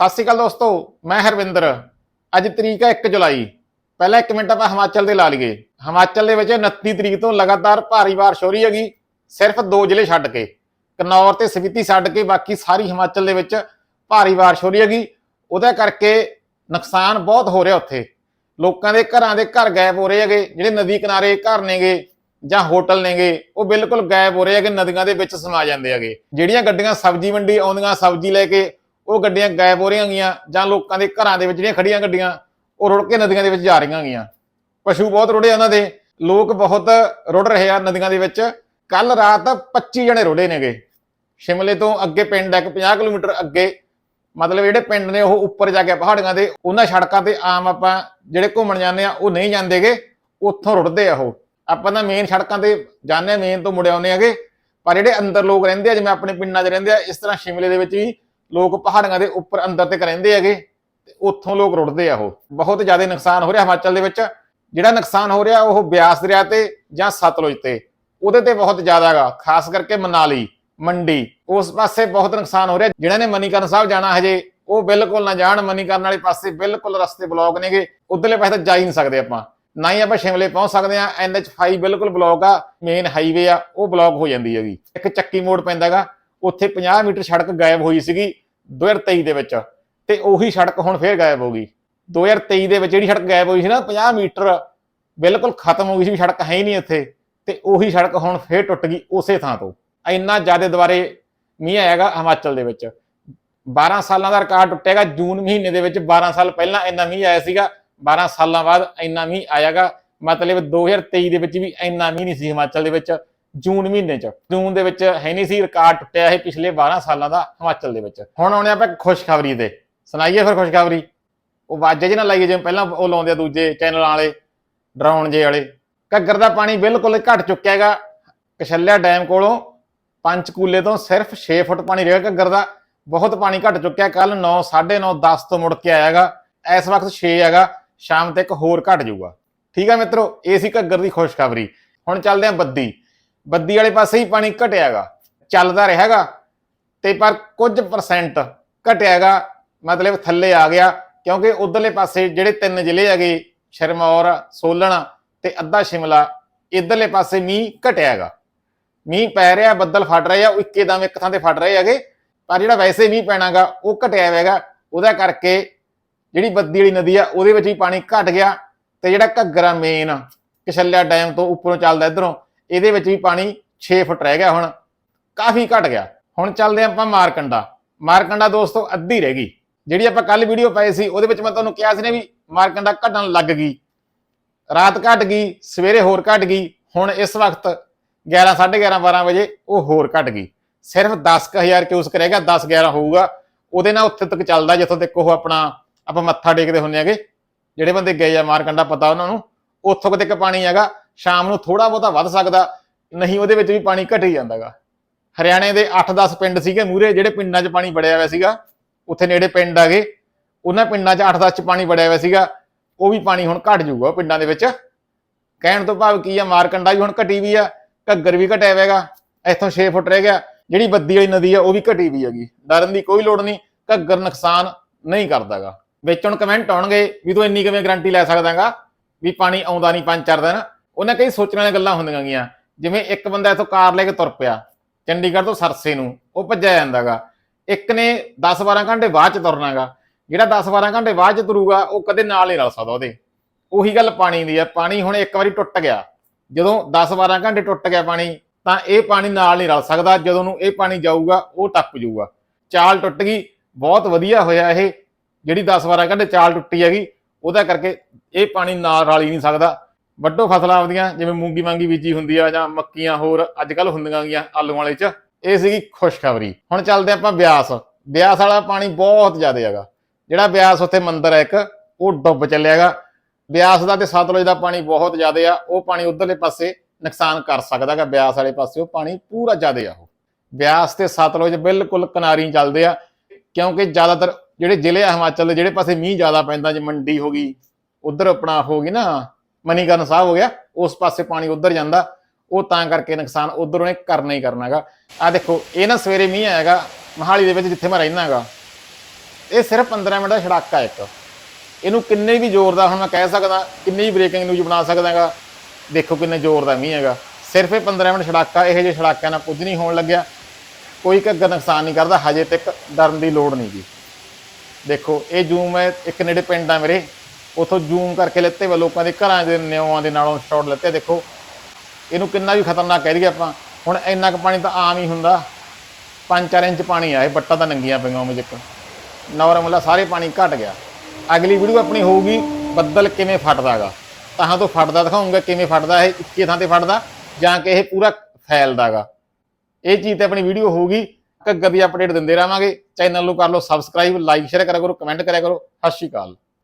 ਸਤਿ ਸ਼੍ਰੀ ਅਕਾਲ ਦੋਸਤੋ, ਮੈਂ ਹਰਵਿੰਦਰ। ਅੱਜ ਤਰੀਕ ਹੈ 1 ਜੁਲਾਈ। ਪਹਿਲਾਂ ਇੱਕ ਮਿੰਟ ਆਪਾਂ ਹਿਮਾਚਲ ਦੇ ਲਾ ਲਈਏ। ਹਿਮਾਚਲ ਦੇ ਵਿੱਚ 29 ਤਰੀਕ ਤੋਂ ਲਗਾਤਾਰ ਭਾਰੀ ਬਾਰਿਸ਼ ਹੋ ਰਹੀ ਹੈਗੀ। ਸਿਰਫ ਦੋ ਜ਼ਿਲ੍ਹੇ ਛੱਡ ਕੇ, ਕਨੌਰ ਤੇ ਸਵੀਤੀ ਛੱਡ ਕੇ ਬਾਕੀ ਸਾਰੀ ਹਿਮਾਚਲ ਦੇ ਵਿੱਚ ਭਾਰੀ ਬਾਰਿਸ਼ ਹੋ ਰਹੀ ਹੈਗੀ। ਉਹਦੇ ਕਰਕੇ ਨੁਕਸਾਨ ਬਹੁਤ ਹੋ ਰਿਹਾ ਉੱਥੇ। ਲੋਕਾਂ ਦੇ ਘਰਾਂ ਦੇ ਘਰ ਗਾਇਬ ਹੋ ਰਹੇ ਹੈਗੇ, ਜਿਹੜੇ ਨਦੀ ਕਿਨਾਰੇ ਘਰ ਨੇਗੇ ਜਾਂ ਹੋਟਲ ਨੇਗੇ, ਉਹ ਬਿਲਕੁਲ ਗਾਇਬ ਹੋ ਰਹੇ ਹੈਗੇ। ਨਦੀਆਂ ਦੇ ਵਿੱਚ ਸਮਾ ਜਾਂਦੇ ਹੈਗੇ। ਜਿਹੜੀਆਂ ਗੱਡੀਆਂ ਸਬਜ਼ੀ ਮੰਡੀ ਆਉਂਦੀਆਂ, ਸਬਜ਼ੀ ਲੈ ਕੇ ਉਹ ਗੱਡੀਆਂ ਗਾਇਬ ਹੋ ਰਹੀਆਂ ਗੀਆਂ, ਜਾਂ ਲੋਕਾਂ ਦੇ ਘਰਾਂ ਦੇ ਵਿੱਚ ਜਿਹੜੀਆਂ ਖੜੀਆਂ ਗੱਡੀਆਂ, ਉਹ ਰੁੜ ਕੇ ਨਦੀਆਂ ਦੇ ਵਿੱਚ ਜਾ ਰਹੀਆਂ ਗੀਆਂ। ਪਸ਼ੂ ਬਹੁਤ ਰੁੜੇ ਉਹਨਾਂ ਦੇ। ਲੋਕ ਬਹੁਤ ਰੁੜ ਰਹੇ ਆ ਨਦੀਆਂ ਦੇ ਵਿੱਚ। ਕੱਲ ਰਾਤ 25 ਜਣੇ ਰੁੜੇ ਨੇਗੇ। ਸ਼ਿਮਲੇ ਤੋਂ ਅੱਗੇ ਪਿੰਡ ਹੈ ਇੱਕ 50 ਕਿਲੋਮੀਟਰ ਅੱਗੇ। ਮਤਲਬ ਜਿਹੜੇ ਪਿੰਡ ਨੇ, ਉਹ ਉੱਪਰ ਜਾ ਕੇ ਪਹਾੜੀਆਂ ਦੇ, ਉਹਨਾਂ ਸੜਕਾਂ ਤੇ ਆਮ ਆਪਾਂ ਜਿਹੜੇ ਘੁੰਮਣ ਜਾਂਦੇ ਆ, ਉਹ ਨਹੀਂ ਜਾਂਦੇਗੇ। ਉੱਥੋਂ ਰੁੜਦੇ ਆ ਉਹ। ਆਪਾਂ ਤਾਂ ਮੇਨ ਸੜਕਾਂ ਤੇ ਜਾਂਦੇ ਆ ਮੇਨ ਤੋਂ ਮੁੜ ਆਉਂਦੇ ਆਗੇ ਪਰ ਜਿਹੜੇ ਅੰਦਰ ਲੋਕ ਰਹਿੰਦੇ ਆ, ਜਿਵੇਂ ਆਪਣੇ ਪਿੰਡਾਂ 'ਚ ਰਹਿੰਦੇ ਆ, ਇਸ ਤਰ੍ਹਾਂ ਸ਼ਿਮਲੇ ਦੇ ਵਿੱਚ ਵੀ ਲੋਕ ਪਹਾੜੀਆਂ ਦੇ ਉੱਪਰ ਅੰਦਰ ਤੇ ਰਹਿੰਦੇ ਹੈਗੇ ਤੇ ਉੱਥੋਂ ਲੋਕ ਰੁੜਦੇ ਆ ਉਹ। ਬਹੁਤ ਜ਼ਿਆਦਾ ਨੁਕਸਾਨ ਹੋ ਰਿਹਾ ਹਿਮਾਚਲ ਦੇ ਵਿੱਚ। ਜਿਹੜਾ ਨੁਕਸਾਨ ਹੋ ਰਿਹਾ ਉਹ ਬਿਆਸ ਦਰਿਆ ਤੇ ਜਾਂ ਸਤਲੁਜ ਤੇ। ਉਹਦੇ ਤੇ ਬਹੁਤ ਜ਼ਿਆਦਾ ਹੈਗਾ, ਖਾਸ ਕਰਕੇ ਮਨਾਲੀ, ਮੰਡੀ, ਉਸ ਪਾਸੇ ਬਹੁਤ ਨੁਕਸਾਨ ਹੋ ਰਿਹਾ। ਜਿਨ੍ਹਾਂ ਨੇ ਮਨੀਕਰਨ ਸਾਹਿਬ ਜਾਣਾ ਹਜੇ, ਉਹ ਬਿਲਕੁਲ ਨਾ ਜਾਣ। ਮਨੀਕਰਨ ਵਾਲੇ ਪਾਸੇ ਬਿਲਕੁਲ ਰਸਤੇ ਬਲੌਕ ਨੇਗੇ। ਉਧਰਲੇ ਪਾਸੇ ਤਾਂ ਜਾ ਹੀ ਨਹੀਂ ਸਕਦੇ ਆਪਾਂ। ਨਾ ਹੀ ਆਪਾਂ ਸ਼ਿਮਲੇ ਪਹੁੰਚ ਸਕਦੇ ਆ NH5 ਬਿਲਕੁਲ ਬਲੌਕ ਆ। ਮੇਨ ਹਾਈਵੇ ਆ। ਉਹ ਬਲੌਕ ਹੋ ਜਾਂਦੀ ਹੈਗੀ। ਇੱਕ ਚੱਕੀ ਮੋੜ ਪੈਂਦਾਗਾ ਉੱਥੇ 50 ਮੀਟਰ ਸੜਕ ਗਾਇਬ ਹੋਈ ਸੀਗੀ। 2023 ਦੇ ਵਿੱਚ ਤੇ ਉਹੀ ਸੜਕ ਹੁਣ ਫੇਰ ਗਾਇਬ ਹੋ ਗਈ। 2023 ਦੇ ਵਿੱਚ ਜਿਹੜੀ ਸੜਕ ਗਾਇਬ ਹੋਈ ਸੀ ਨਾ 50 ਮੀਟਰ ਬਿਲਕੁਲ ਖਤਮ ਹੋ ਗਈ ਸੀ ਵੀ ਸੜਕ ਹੈ ਹੀ ਨਹੀਂ ਇੱਥੇ ਤੇ ਉਹੀ ਸੜਕ ਹੁਣ ਫੇਰ ਟੁੱਟ ਗਈ ਉਸੇ ਥਾਂ ਤੋਂ। ਇੰਨਾ ਜ਼ਿਆਦਾ ਦੁਬਾਰੇ ਮੀਂਹ ਆਏਗਾ ਹਿਮਾਚਲ ਦੇ ਵਿੱਚ। 12 ਸਾਲਾਂ ਦਾ ਰਿਕਾਰਡ ਟੁੱਟੇਗਾ, ਜੂਨ ਮਹੀਨੇ ਦੇ ਵਿੱਚ 12 ਸਾਲ ਪਹਿਲਾਂ ਇੰਨਾ ਮੀਂਹ ਆਇਆ ਸੀਗਾ 12 ਸਾਲਾਂ ਬਾਅਦ ਇੰਨਾ ਮੀਂਹ ਆਇਆਗਾ। ਮਤਲਬ 2023 ਦੇ ਵਿੱਚ ਵੀ ਇੰਨਾ ਮੀਂਹ ਨਹੀਂ ਸੀ ਹਿਮਾਚਲ ਦੇ ਵਿੱਚ। ਜੂਨ ਮਹੀਨੇ ਚ। ਜੂਨ ਦੇ ਵਿੱਚ ਹੈ ਨਹੀਂ ਸੀ ਰਿਕਾਰਡ ਟੁੱਟਿਆ ਇਹ ਪਿਛਲੇ 12 ਸਾਲਾਂ ਦਾ ਹਿਮਾਚਲ ਦੇ ਵਿੱਚ। ਹੁਣ ਆਉਣੇ ਆਪਾਂ ਇੱਕ ਖੁਸ਼ਖਬਰੀ ਤੇ ਸੁਣਾਈਏ ਫਿਰ ਖੁਸ਼ਖਬਰੀ। ਉਹ ਵਾਜੇ ਜਿਹੇ ਨਾਲ ਲਾਈਏ ਜਿਵੇਂ ਪਹਿਲਾਂ ਉਹ ਲਾਉਂਦੇ ਆ ਦੂਜੇ ਚੈਨਲਾਂ ਵਾਲੇ, ਡਰਾਉਣ ਜੇ ਵਾਲੇ। ਘੱਗਰ ਦਾ ਪਾਣੀ ਬਿਲਕੁਲ ਘਟ ਚੁੱਕਿਆ ਹੈਗਾ। ਕਸ਼ੱਲਿਆ ਡੈਮ ਕੋਲੋਂ ਪੰਚਕੂਲੇ ਤੋਂ ਸਿਰਫ 6 ਫੁੱਟ ਪਾਣੀ ਰਿਹਾ ਘੱਗਰ ਦਾ। ਬਹੁਤ ਪਾਣੀ ਘਟ ਚੁੱਕਿਆ। ਕੱਲ 9 9:30 10 ਤੋਂ ਮੁੜ ਕੇ ਆਇਆਗਾ ਇਸ ਵਕਤ 6 ਹੈਗਾ। ਸ਼ਾਮ ਤੱਕ ਹੋਰ ਘਟ ਜਾਊਗਾ। ਠੀਕ ਆ ਮਿੱਤਰੋ, ਇਹ ਸੀ ਘੱਗਰ ਦੀ ਖੁਸ਼ਖਬਰੀ। ਹੁਣ ਚੱਲਦੇ ਆ ਬੱਦੀ। ਬੱਦੀ ਵਾਲੇ ਪਾਸੇ ਹੀ ਪਾਣੀ ਘਟਿਆਗਾ, ਚੱਲਦਾ ਰਿਹਾਗਾ, ਤੇ ਪਰ ਕੁਝ ਪਰਸੈਂਟ ਘਟਿਆਗਾ, ਮਤਲਬ ਥੱਲੇ ਆ ਗਿਆ, ਕਿਉਂਕਿ ਉਧਰਲੇ ਪਾਸੇ ਜਿਹੜੇ ਤਿੰਨ ਜ਼ਿਲ੍ਹੇ ਹੈਗੇ ਸ਼ਰਮੌਰ ਸੋਲਣ ਤੇ ਅੱਧਾ ਸ਼ਿਮਲਾ, ਇਧਰਲੇ ਪਾਸੇ ਮੀਂਹ ਘਟਿਆਗਾ। ਮੀਂਹ ਪੈ ਰਿਹਾ, ਬੱਦਲ ਫਟ ਰਹੇ ਆ, ਉਹ ਇੱਕੇਦਮ ਇੱਕ ਥਾਂ ਤੇ ਫਟ ਰਹੇ ਹੈਗੇ, ਪਰ ਜਿਹੜਾ ਵੈਸੇ ਮੀਂਹ ਪੈਣਾਗਾ, ਉਹ ਘਟਿਆ ਹੋਵੇਗਾ ਉਹਦਾ ਕਰਕੇ ਜਿਹੜੀ ਬੱਦੀ ਵਾਲੀ ਨਦੀ ਆ, ਉਹਦੇ ਵਿੱਚ ਵੀ ਪਾਣੀ ਘਟ ਗਿਆ, ਤੇ ਜਿਹੜਾ ਘੱਗਰਾ ਮੇਨ ਕਿਸ਼ਲਿਆ ਡੈਮ ਤੋਂ ਉੱਪਰੋਂ ਚੱਲਦਾ ਇਧਰੋਂ ਇਹਦੇ ਵਿੱਚ ਵੀ ਪਾਣੀ 6 ਫੁੱਟ ਰਹਿ ਗਿਆ ਹੁਣ, ਕਾਫੀ ਘਟ ਗਿਆ। ਹੁਣ ਚੱਲਦੇ ਆਪਾਂ ਮਾਰਕੰਡਾ। ਮਾਰਕੰਡਾ ਦੋਸਤੋ ਅੱਧੀ ਰਹਿ ਗਈ। ਜਿਹੜੀ ਆਪਾਂ ਕੱਲ ਵੀਡੀਓ ਪਾਈ ਸੀ, ਉਹਦੇ ਵਿੱਚ ਮੈਂ ਤੁਹਾਨੂੰ ਕਿਹਾ ਸੀ ਨੇ ਵੀ ਮਾਰਕੰਡਾ ਘਟਣ ਲੱਗ ਗਈ। ਰਾਤ ਘਟ ਗਈ, ਸਵੇਰੇ ਹੋਰ ਘਟ ਗਈ, ਹੁਣ ਇਸ ਵਕਤ 11 11:30 12 ਵਜੇ ਉਹ ਹੋਰ ਘਟ ਗਈ। ਸਿਰਫ 10000 ਕਿਊਸਕ ਰਹਿ ਗਿਆ 10 11 ਹੋਊਗਾ। ਉਹਦੇ ਨਾਲ ਉੱਥੇ ਤੱਕ ਚੱਲਦਾ, ਜਿੱਥੋਂ ਤੱਕ ਉਹ ਆਪਣਾ, ਆਪਾਂ ਮੱਥਾ ਟੇਕਦੇ ਹੁੰਨੇ ਆਗੇ ਜਿਹੜੇ ਬੰਦੇ ਗਏ ਆ ਮਾਰਕੰਡਾ, ਪਤਾ ਉਹਨਾਂ ਨੂੰ। ਉੱਥੋਂ ਤੱਕ ਪਾਣੀ ਹੈਗਾ। ਸ਼ਾਮ ਨੂੰ ਥੋੜਾ ਬਹੁਤਾ ਵੱਧ ਸਕਦਾ, ਨਹੀਂ ਉਹਦੇ ਵਿੱਚ ਵੀ ਪਾਣੀ ਘਟ ਹੀ ਜਾਂਦਾਗਾ। ਹਰਿਆਣੇ ਦੇ 8-10 ਪਿੰਡ ਸੀਗੇ ਮੂਰੇ ਜਿਹੜੇ ਪਿੰਡਾਂ 'ਚ ਪਾਣੀ ਵੜਿਆ ਹੋਇਆ ਸੀਗਾ, ਉੱਥੇ ਨੇੜੇ ਪਿੰਡ ਆਗੇ ਉਹਨਾਂ ਪਿੰਡਾਂ 'ਚ 8-10 'ਚ ਪਾਣੀ ਵੜਿਆ ਹੋਇਆ ਸੀਗਾ, ਉਹ ਵੀ ਪਾਣੀ ਹੁਣ ਘਟ ਜਾਊਗਾ ਪਿੰਡਾਂ ਦੇ ਵਿੱਚ। ਕਹਿਣ ਤੋਂ ਭਾਵ ਕੀ ਆ, ਮਾਰਕੰਡਾ ਵੀ ਹੁਣ ਘਟੀ ਵੀ ਆ, ਘੱਗਰ ਵੀ ਘਟਿਆ ਹੋਵੇਗਾ ਇੱਥੋਂ 6 ਫੁੱਟ ਰਹਿ ਗਿਆ। ਜਿਹੜੀ ਬੱਦੀ ਵਾਲੀ ਨਦੀ ਆ, ਉਹ ਵੀ ਘਟੀ ਵੀ ਹੈਗੀ। ਡਰਨ ਦੀ ਕੋਈ ਲੋੜ ਨਹੀਂ, ਘੱਗਰ ਨੁਕਸਾਨ ਨਹੀਂ ਕਰਦਾਗਾ। ਵਿੱਚ ਹੁਣ ਕਮੈਂਟ ਆਉਣਗੇ ਵੀ ਤੂੰ ਇੰਨੀ ਕਿਵੇਂ ਗਾਰੰਟੀ ਲੈ ਸਕਦਾਗਾ, ਵੀ ਪਾਣੀ ਆਉਂਦਾ ਨਹੀਂ ਪੰਜ ਚਾਰ ਦਿਨ। ਉਹਨਾਂ ਕਈ ਸੋਚਣ ਵਾਲੀਆਂ ਗੱਲਾਂ ਹੁੰਦੀਆਂ ਗੀਆਂ। ਜਿਵੇਂ ਇੱਕ ਬੰਦਾ ਇੱਥੋਂ ਕਾਰ ਲੈ ਕੇ ਤੁਰ ਪਿਆ, ਚੰਡੀਗੜ੍ਹ ਤੋਂ ਸਰਸੇ ਨੂੰ, ਉਹ ਭੱਜਿਆ ਜਾਂਦਾਗਾ। ਇੱਕ ਨੇ 10-12 ਘੰਟੇ ਬਾਅਦ ਚ ਤੁਰਨਾਗਾ। ਜਿਹੜਾ 10-12 ਘੰਟੇ ਬਾਅਦ ਚ ਤੁਰੂਗਾ, ਉਹ ਕਦੇ ਨਾਲ ਨਹੀਂ ਰਲ ਸਕਦਾ ਉਹਦੇ। ਉਹੀ ਗੱਲ ਪਾਣੀ ਦੀ ਆ। ਪਾਣੀ ਹੁਣ ਇੱਕ ਵਾਰੀ ਟੁੱਟ ਗਿਆ। ਜਦੋਂ 10-12 ਘੰਟੇ ਟੁੱਟ ਗਿਆ ਪਾਣੀ, ਤਾਂ ਇਹ ਪਾਣੀ ਨਾਲ ਨਹੀਂ ਰਲ ਸਕਦਾ। ਜਦੋਂ ਨੂੰ ਇਹ ਪਾਣੀ ਜਾਊਗਾ, ਉਹ ਟੱਪ ਜਾਊਗਾ। ਚਾਲ ਟੁੱਟ ਗਈ। ਬਹੁਤ ਵਧੀਆ ਹੋਇਆ ਇਹ। ਜਿਹੜੀ 10-12 ਘੰਟੇ ਚਾਲ ਟੁੱਟੀ ਹੈਗੀ, ਉਹਦਾ ਕਰਕੇ ਇਹ ਪਾਣੀ ਨਾਲ ਰਲ ਹੀ ਨਹੀਂ ਸਕਦਾ। ਵੱਡੋ ਫਸਲਾਂ ਆਪਦੀਆਂ, ਜਿਵੇਂ ਮੂੰਗੀ ਮਾਂਗੀ ਬੀਜੀ ਹੁੰਦੀ ਆ ਜਾਂ ਮੱਕੀਆਂ ਹੋਰ ਅੱਜ ਕੱਲ ਹੁੰਦੀਆਂ ਗੀਆਂ ਆਲੂ ਵਾਲੇ ਚ, ਇਹ ਸੀਗੀ ਖੁਸ਼ਖਬਰੀ। ਹੁਣ ਚੱਲਦੇ ਆਪਾਂ ਬਿਆਸ। ਬਿਆਸ ਵਾਲਾ ਪਾਣੀ ਬਹੁਤ ਜ਼ਿਆਦਾ ਹੈਗਾ। ਜਿਹੜਾ ਬਿਆਸ ਉੱਥੇ ਮੰਦਿਰ ਹੈ ਇੱਕ, ਉਹ ਡੁੱਬ ਚੱਲਿਆਗਾ। ਬਿਆਸ ਦਾ ਤੇ ਸਤਲੁਜ ਦਾ ਪਾਣੀ ਬਹੁਤ ਜ਼ਿਆਦਾ ਆ, ਉਹ ਪਾਣੀ ਉਧਰਲੇ ਪਾਸੇ ਨੁਕਸਾਨ ਕਰ ਸਕਦਾ ਹੈਗਾ, ਬਿਆਸ ਵਾਲੇ ਪਾਸੇ। ਉਹ ਪਾਣੀ ਪੂਰਾ ਜ਼ਿਆਦਾ ਆ ਉਹ। ਬਿਆਸ ਤੇ ਸਤਲੁਜ ਬਿਲਕੁਲ ਕਿਨਾਰੀ ਚੱਲਦੇ ਆ, ਕਿਉਂਕਿ ਜ਼ਿਆਦਾਤਰ ਜਿਹੜੇ ਜ਼ਿਲ੍ਹੇ ਆ ਹਿਮਾਚਲ ਦੇ, ਜਿਹੜੇ ਪਾਸੇ ਮੀਂਹ ਜ਼ਿਆਦਾ ਪੈਂਦਾ, ਜੇ ਮੰਡੀ ਹੋ ਗਈ, ਉਧਰ ਆਪਣਾ ਹੋ ਗਈ ਨਾ ਮਨੀਕਰਨ ਸਾਹਿਬ ਹੋ ਗਿਆ, ਉਸ ਪਾਸੇ ਪਾਣੀ ਉਧਰ ਜਾਂਦਾ, ਉਹ ਤਾਂ ਕਰਕੇ ਨੁਕਸਾਨ ਉਧਰ ਉਹਨੇ ਕਰਨਾ ਹੀ ਕਰਨਾਗਾ ਆ ਦੇਖੋ, ਇਹ ਨਾ ਸਵੇਰੇ ਮੀਂਹ ਆਏਗਾ ਮਹਾਲੀ ਦੇ ਵਿੱਚ ਜਿੱਥੇ ਮੈਂ ਰਹਿਣਾ ਹੈਗਾ, ਇਹ ਸਿਰਫ 15 ਮਿੰਟ ਦਾ ਛੜਾਕਾ ਇੱਕ। ਇਹਨੂੰ ਕਿੰਨੇ ਵੀ ਜ਼ੋਰ ਦਾ, ਹੁਣ ਮੈਂ ਕਹਿ ਸਕਦਾ, ਕਿੰਨੀ ਵੀ ਬ੍ਰੇਕਿੰਗ ਨਿਊਜ਼ ਬਣਾ ਸਕਦਾਗਾ ਦੇਖੋ ਕਿੰਨੇ ਜ਼ੋਰ ਦਾ ਮੀਂਹ ਹੈਗਾ। ਸਿਰਫ ਇਹ 15 ਮਿੰਟ ਛੜਾਕਾ, ਇਹੋ ਜਿਹੇ ਛੜਾਕਿਆਂ ਨਾਲ ਕੁਝ ਨਹੀਂ ਹੋਣ ਲੱਗਿਆ। ਕੋਈ ਘੱਗਰ ਨੁਕਸਾਨ ਨਹੀਂ ਕਰਦਾ, ਹਜੇ ਤੱਕ ਡਰਨ ਦੀ ਲੋੜ ਨਹੀਂ ਜੀ ਦੇਖੋ, ਇਹ ਜ਼ੂਮ ਹੈ, ਇੱਕ ਨੇੜੇ ਪਿੰਡ ਆ ਮੇਰੇ ਉਥੋਂ ਜ਼ੂਮ ਕਰਕੇ ਲਿੱਤੇ ਵਾ, ਲੋਕਾਂ ਦੇ ਘਰਾਂ ਦੇ ਨਿਉਆਂ ਦੇ ਨਾਲੋਂ ਸ਼ਾਟ ਲਿੱਤੇ। ਦੇਖੋ, ਇਹਨੂੰ ਕਿੰਨਾ ਵੀ ਖਤਰਨਾਕ ਕਹਿ ਦਈਏ ਆਪਾਂ। ਹੁਣ ਇੰਨਾ ਕੁ ਪਾਣੀ ਤਾਂ ਆਮ ਹੀ ਹੁੰਦਾ। 5-4 ਇੰਚ ਪਾਣੀ ਆ, ਇਹ ਬੱਟਾ ਤਾਂ ਨੰਗੀਆਂ ਪਈਆਂ ਉਹ ਜਿੱਕ ਨੌਰਮਲ ਸਾਰੇ ਪਾਣੀ ਘਟ ਗਿਆ। ਅਗਲੀ ਵੀਡੀਓ ਆਪਣੀ ਹੋਊਗੀ, ਬੱਦਲ ਕਿਵੇਂ ਫਟਦਾਗਾ। ਤਾਂ ਤੋਂ ਫਟਦਾ, ਦਿਖਾਉਂਗਾ ਕਿਵੇਂ ਫਟਦਾ, ਇਹ ਇੱਕੇ ਥਾਂ ਤੇ ਫਟਦਾ, ਜਾਂ ਕਿ ਇਹ ਪੂਰਾ ਫੈਲਦਾਗਾ। ਇਹ ਚੀਜ਼ ਤੇ ਆਪਣੀ ਵੀਡੀਓ ਹੋਊਗੀ। ਘੱਗਰ ਦੀ ਅਪਡੇਟ ਦਿੰਦੇ ਰਹਾਂਗੇ। ਚੈਨਲ ਨੂੰ ਕਰ ਲਓ ਸਬਸਕ੍ਰਾਈਬ ਲਾਈਕ ਸ਼ੇਅਰ ਕਰਿਆ ਕਰੋ ਕਮੈਂਟ ਕਰਿਆ ਕਰੋ। ਸਤਿ ਸ਼੍ਰੀ ਅਕਾਲ।